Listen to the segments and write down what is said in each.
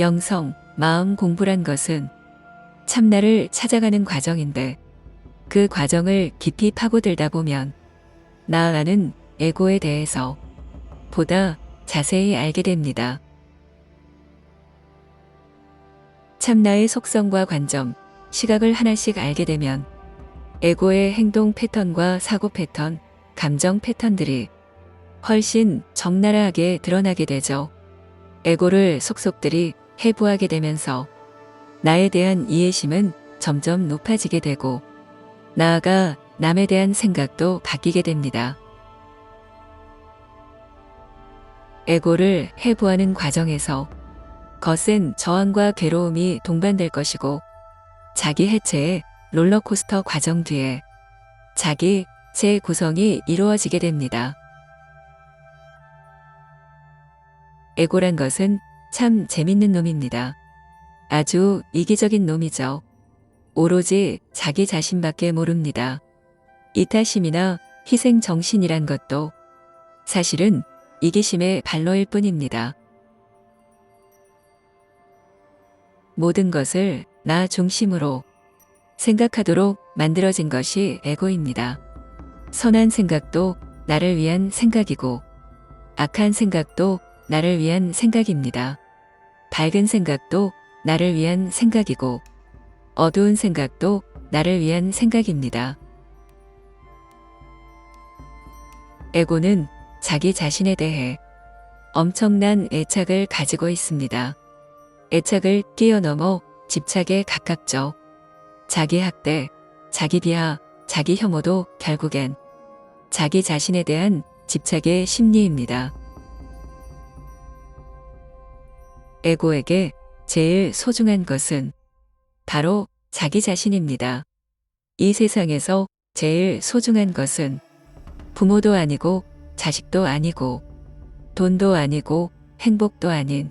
영성, 마음 공부란 것은 참나를 찾아가는 과정인데 그 과정을 깊이 파고들다 보면 나아가는 에고에 대해서 보다 자세히 알게 됩니다. 참나의 속성과 관점, 시각을 하나씩 알게 되면 에고의 행동 패턴과 사고 패턴, 감정 패턴들이 훨씬 적나라하게 드러나게 되죠. 에고를 속속들이 해부하게 되면서 나에 대한 이해심은 점점 높아지게 되고 나아가 남에 대한 생각도 바뀌게 됩니다. 에고를 해부하는 과정에서 거센 저항과 괴로움이 동반될 것이고 자기 해체의 롤러코스터 과정 뒤에 자기 재구성이 이루어지게 됩니다. 에고란 것은 참 재밌는 놈입니다. 아주 이기적인 놈이죠. 오로지 자기 자신밖에 모릅니다. 이타심이나 희생 정신이란 것도 사실은 이기심의 발로일 뿐입니다. 모든 것을 나 중심으로 생각하도록 만들어진 것이 에고입니다. 선한 생각도 나를 위한 생각이고 악한 생각도 나를 위한 생각입니다. 밝은 생각도 나를 위한 생각이고 어두운 생각도 나를 위한 생각입니다. 에고는 자기 자신에 대해 엄청난 애착을 가지고 있습니다. 애착을 뛰어넘어 집착에 가깝죠. 자기 학대, 자기 비하, 자기 혐오도 결국엔 자기 자신에 대한 집착의 심리입니다. 에고에게 제일 소중한 것은 바로 자기 자신입니다. 이 세상에서 제일 소중한 것은 부모도 아니고 자식도 아니고 돈도 아니고 행복도 아닌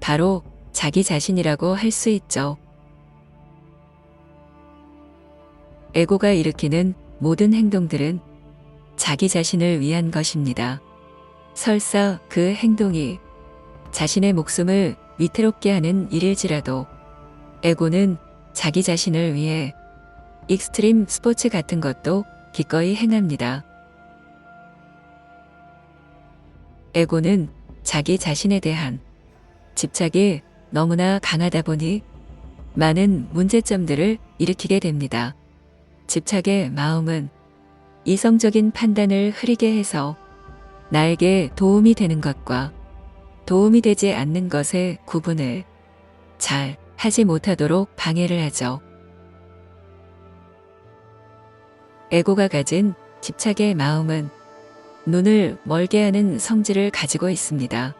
바로 자기 자신이라고 할 수 있죠. 에고가 일으키는 모든 행동들은 자기 자신을 위한 것입니다. 설사 그 행동이 자신의 목숨을 위태롭게 하는 일일지라도 에고는 자기 자신을 위해 익스트림 스포츠 같은 것도 기꺼이 행합니다. 에고는 자기 자신에 대한 집착이 너무나 강하다 보니 많은 문제점들을 일으키게 됩니다. 집착의 마음은 이성적인 판단을 흐리게 해서 나에게 도움이 되는 것과 도움이 되지 않는 것의 구분을 잘 하지 못하도록 방해를 하죠. 에고가 가진 집착의 마음은 눈을 멀게 하는 성질을 가지고 있습니다.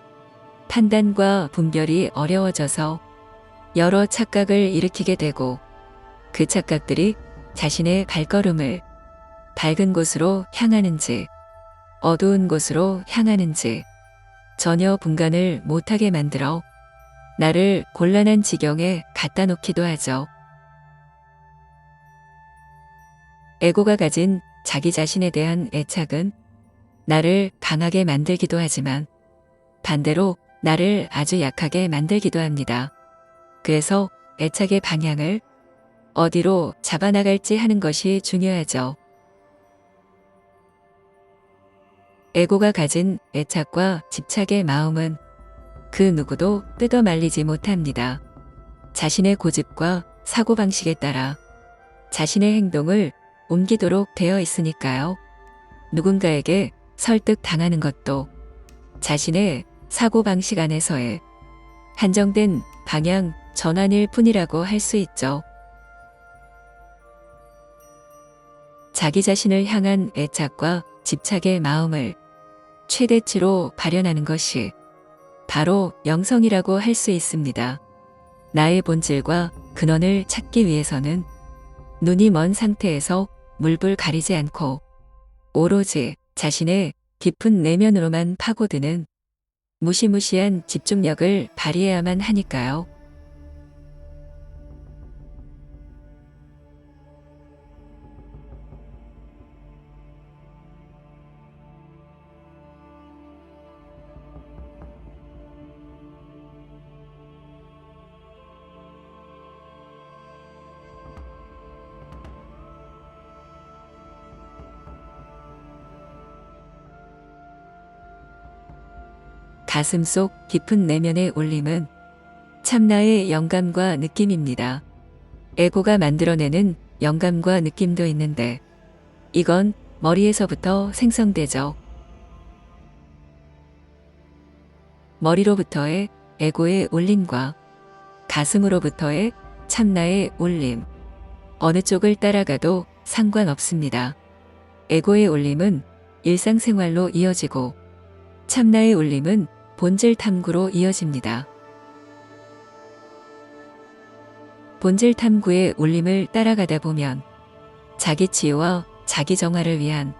판단과 분별이 어려워져서 여러 착각을 일으키게 되고 그 착각들이 자신의 발걸음을 밝은 곳으로 향하는지 어두운 곳으로 향하는지 전혀 분간을 못하게 만들어 나를 곤란한 지경에 갖다 놓기도 하죠. 에고가 가진 자기 자신에 대한 애착은 나를 강하게 만들기도 하지만 반대로 나를 아주 약하게 만들기도 합니다. 그래서 애착의 방향을 어디로 잡아나갈지 하는 것이 중요하죠. 에고가 가진 애착과 집착의 마음은 그 누구도 뜯어 말리지 못합니다. 자신의 고집과 사고방식에 따라 자신의 행동을 옮기도록 되어 있으니까요. 누군가에게 설득 당하는 것도 자신의 사고방식 안에서의 한정된 방향 전환일 뿐이라고 할 수 있죠. 자기 자신을 향한 애착과 집착의 마음을 최대치로 발현하는 것이 바로 영성이라고 할 수 있습니다. 나의 본질과 근원을 찾기 위해서는 눈이 먼 상태에서 물불 가리지 않고 오로지 자신의 깊은 내면으로만 파고드는 무시무시한 집중력을 발휘해야만 하니까요. 가슴 속 깊은 내면의 울림은 참나의 영감과 느낌입니다. 에고가 만들어내는 영감과 느낌도 있는데 이건 머리에서부터 생성되죠. 머리로부터의 에고의 울림과 가슴으로부터의 참나의 울림. 어느 쪽을 따라가도 상관없습니다. 에고의 울림은 일상생활로 이어지고 참나의 울림은 본질 탐구로 이어집니다. 본질 탐구의 울림을 따라가다 보면 자기 치유와 자기 정화를 위한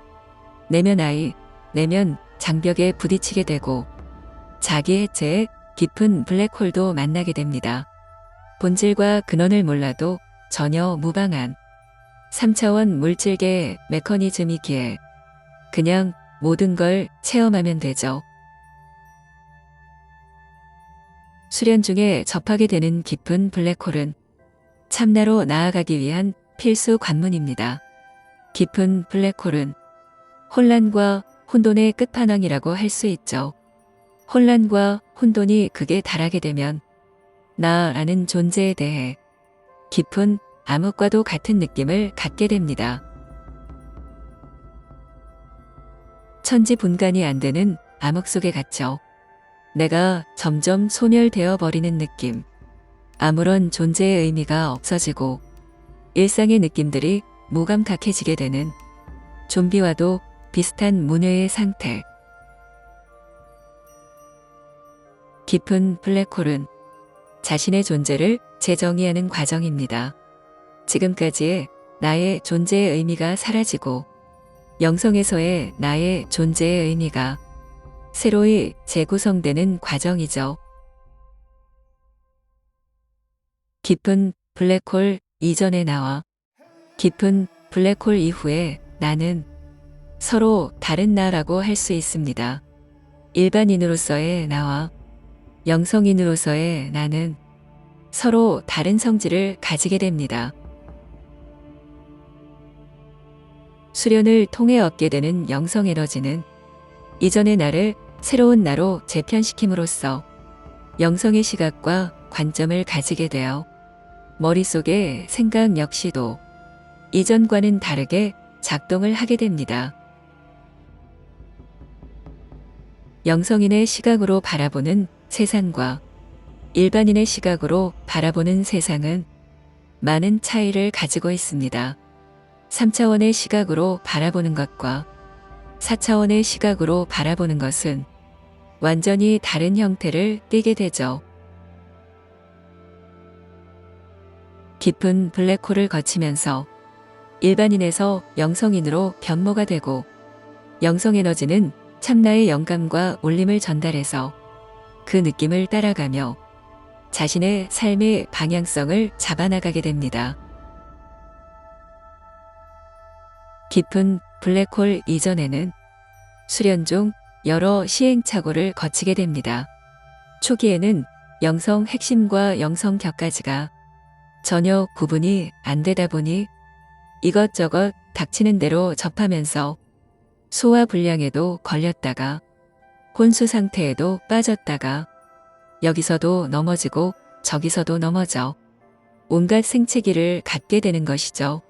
내면 아이, 내면 장벽에 부딪히게 되고 자기 해체의 깊은 블랙홀도 만나게 됩니다. 본질과 근원을 몰라도 전혀 무방한 3차원 물질계 메커니즘이기에 그냥 모든 걸 체험하면 되죠. 수련 중에 접하게 되는 깊은 블랙홀은 참나로 나아가기 위한 필수 관문입니다. 깊은 블랙홀은 혼란과 혼돈의 끝판왕이라고 할 수 있죠. 혼란과 혼돈이 극에 달하게 되면 나라는 존재에 대해 깊은 암흑과도 같은 느낌을 갖게 됩니다. 천지 분간이 안 되는 암흑 속에 갇혀 내가 점점 소멸되어 버리는 느낌. 아무런 존재의 의미가 없어지고 일상의 느낌들이 무감각해지게 되는 좀비와도 비슷한 문외의 상태. 깊은 블랙홀은 자신의 존재를 재정의하는 과정입니다. 지금까지의 나의 존재의 의미가 사라지고 영성에서의 나의 존재의 의미가 새로이 재구성되는 과정이죠. 깊은 블랙홀 이전의 나와 깊은 블랙홀 이후에 나는 서로 다른 나라고 할 수 있습니다. 일반인으로서의 나와 영성인으로서의 나는 서로 다른 성질을 가지게 됩니다. 수련을 통해 얻게 되는 영성 에너지는 이전의 나를 새로운 나로 재편시킴으로써 영성의 시각과 관점을 가지게 되어 머릿속의 생각 역시도 이전과는 다르게 작동을 하게 됩니다. 영성인의 시각으로 바라보는 세상과 일반인의 시각으로 바라보는 세상은 많은 차이를 가지고 있습니다. 3차원의 시각으로 바라보는 것과 4차원의 시각으로 바라보는 것은 완전히 다른 형태를 띠게 되죠. 깊은 블랙홀을 거치면서 일반인에서 영성인으로 변모가 되고 영성 에너지는 참나의 영감과 울림을 전달해서 그 느낌을 따라가며 자신의 삶의 방향성을 잡아나가게 됩니다. 깊은 블랙홀 이전에는 수련 중 여러 시행착오를 거치게 됩니다. 초기에는 영성 핵심과 영성 격까지가 전혀 구분이 안 되다 보니 이것저것 닥치는 대로 접하면서 소화 불량에도 걸렸다가 혼수 상태에도 빠졌다가 여기서도 넘어지고 저기서도 넘어져 온갖 생채기를 갖게 되는 것이죠.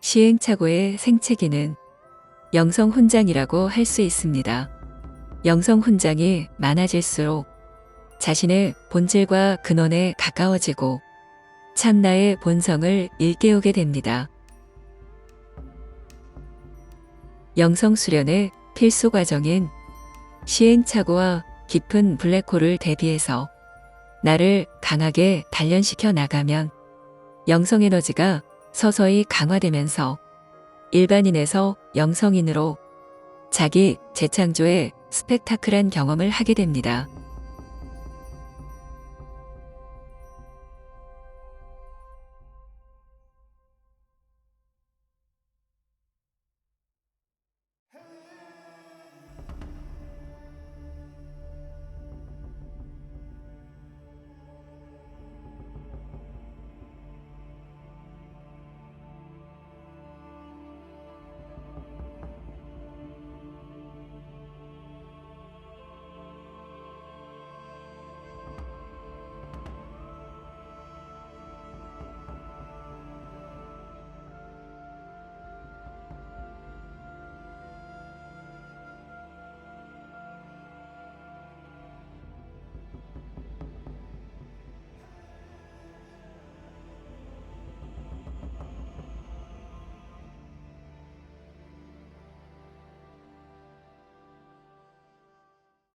시행착오의 생채기는 영성 훈장이라고 할 수 있습니다. 영성 훈장이 많아질수록 자신의 본질과 근원에 가까워지고 참나의 본성을 일깨우게 됩니다. 영성 수련의 필수 과정인 시행착오와 깊은 블랙홀을 대비해서 나를 강하게 단련시켜 나가면 영성 에너지가 서서히 강화되면서 일반인에서 영성인으로 자기 재창조의 스펙타클한 경험을 하게 됩니다.